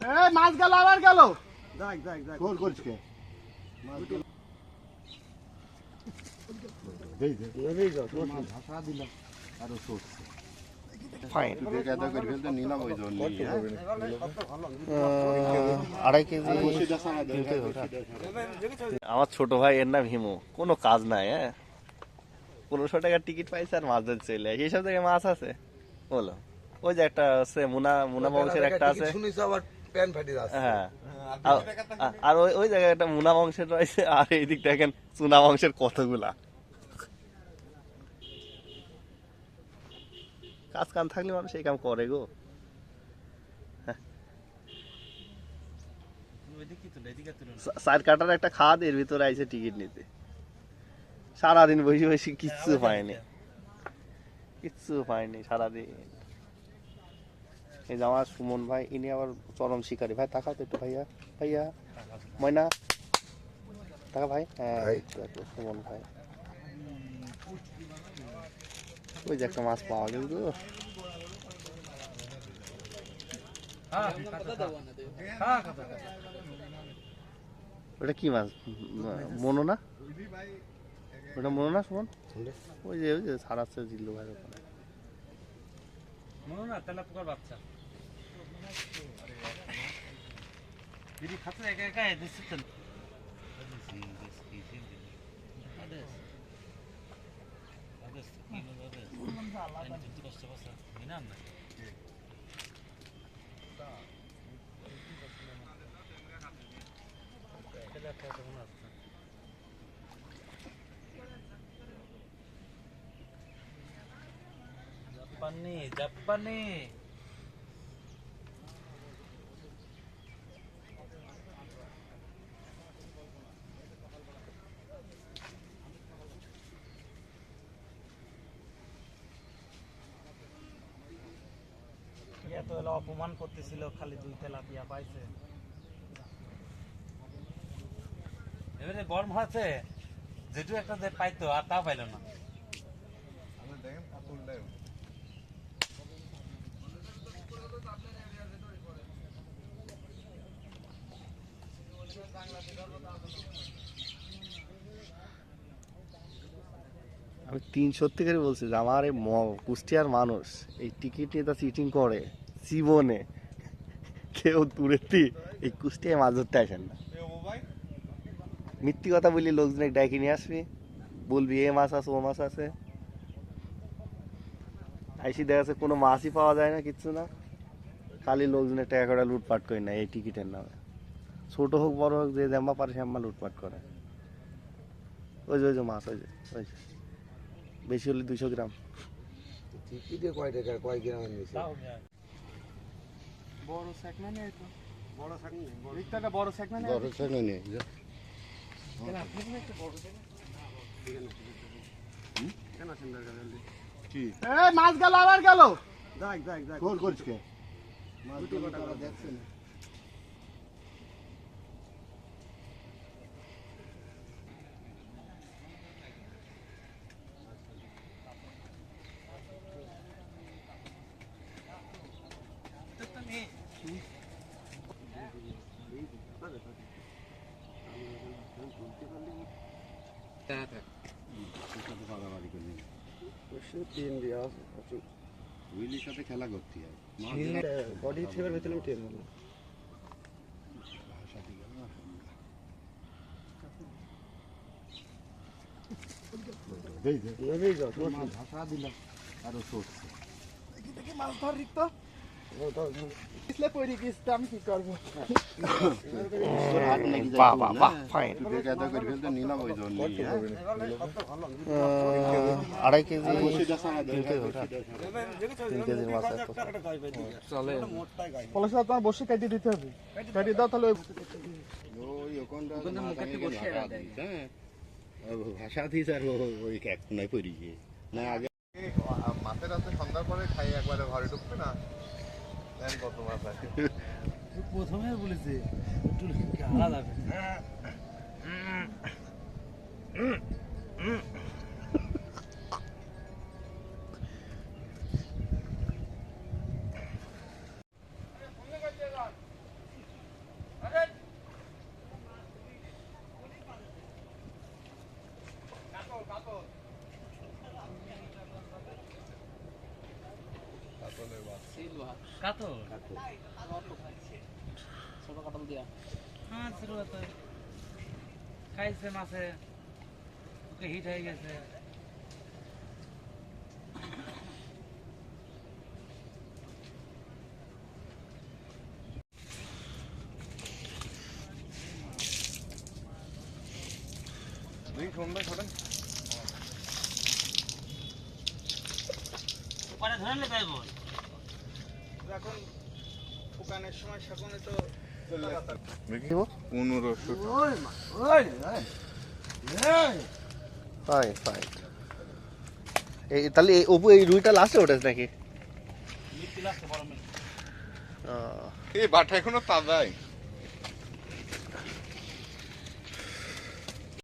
এই মাছ গেল আবার গেল। গোল। কে দেই দে যাও ভাষা দিলাম আরও দে আমার ছোট ভাই এর নাম হিমু। কোনো কাজ নাই হ্যাঁ? পনেরোশো টাকার টিকিট পাইছে আর মাছ ধরতে চলে এইসব জায়গায় মাছ আছে? বলো। ওই যে একটা আছে মুনা মুনা বংশের একটা আছে। শুনিস আবার? প্যান ফাটি যাচ্ছে। হ্যাঁ। আর- ওই ওই জায়গায় একটা মুনা বংশের রয়েছে আর এই দিক দেখেন চুনা বংশের কতগুলা। কাজ কাম থাকলে মানুষ এই কাম করে গো। সাইড কাটার একটা খাদ এর ভিতরে আইছে টিকিট নিতে। সারাদিন বসে বসে কিচ্ছু পায়নি কিচ্ছু পায়নি সারাদিন। এই যে আমার সুমন ভাই ইনি আবার চরম শিকারী। ভাই তাকাও তো একটু ভাইয়া। ভাইয়া ময়না। টাকা ভাই? হ্যাঁ সুমন ভাই। ওই যে একটা মাছ পাওয়া গেল তো। ওটা কি মাছ? মনো না? ওটা মনো না সুমন? ওই যে ওই যে ছাড়াচ্ছে জিল্লু ভাই ওখানে। মনে না তেলা পোকার বাচ্চা। मेरी खत है क्या क्या है this system this is this की थिंग अदर्स अदर्स अदर्स आणि तुमचं कष्ट बसा मी ना आमदार त्याला काय होणार जापानी जापानी এত এলো অপমান করতেছিল খালি দুই তেলাপিয়া পাইছে। এবারে গরম হয়েছে যেটু একটা যে পাইতো আর তাও পাইলো না। আমি তিন সত্যিকারই বলছি যে আমার এই ম- কুষ্টিয়ার মানুষ এই টিকিট নিয়ে তা চিটিং করে। জীবনে। কেউ দূরেতে এই কুষ্টিয়ায় মাছ ধরতে আসেন না মিথ্যি কথা বলি লোকজন ডাকি নিয়ে আসবি। বলবি এ মাছ আছে ও মাছ আছে। আইসি দেখা যাচ্ছে কোনো মাছই পাওয়া যায় না কিচ্ছু না। খালি লোকজনের টাকা করে লুটপাট করে না এই টিকিটের নামে। ছোট হোক বড় হোক যে জাম্মা পারে সে লুটপাট করে। ওই যে ওই যে মাছ ওই যে ওই যে। বেশি হলে দুশো গ্রাম। টিকিটে কয় টাকা কয় গ্রামের নিচে বড় স্যাক না নেই তো? বড় থাকি রিক্তাটা বড় স্যাক না নেই। বড় ছেলে নেই? মাছ গেল আবার গেল। দেখ দেখ দেখ। গোল করিস কে? মাছগুলো দেখছে না। সেটাতে পারাপারি তিন দিয়া উইলির সাথে খেলা করতে হয় বডি ঠেকার ভেতরে টেন হলো ভাষা দিলাম আরও সরছে দেখি মাছ ধর রিক্ত তোমার বসে কাটিয়ে দিতে হবে কাটিয়ে দাও তাহলে ভাষা আর ওই পড়ি না আগে আছে সন্ধ্যার পরে খাই, একবারে ঘরে ঢুকবে না। দেন কত মাছ আছে প্রথমে ছোট দিয়া। হ্যাঁ ছিল তো খাইছে মাছে। ওকে হিট হয়ে গেছে। ছড়েন পরে ধরে পারব এখন শুকানোর সময় শাকনে তো দেখি পনেরোশো ফাইন ফাইন এই তাহলে এই অপু এই রুইটা লাস্টে ওঠেছে নাকি? এই বাটা এখনও তাজাই।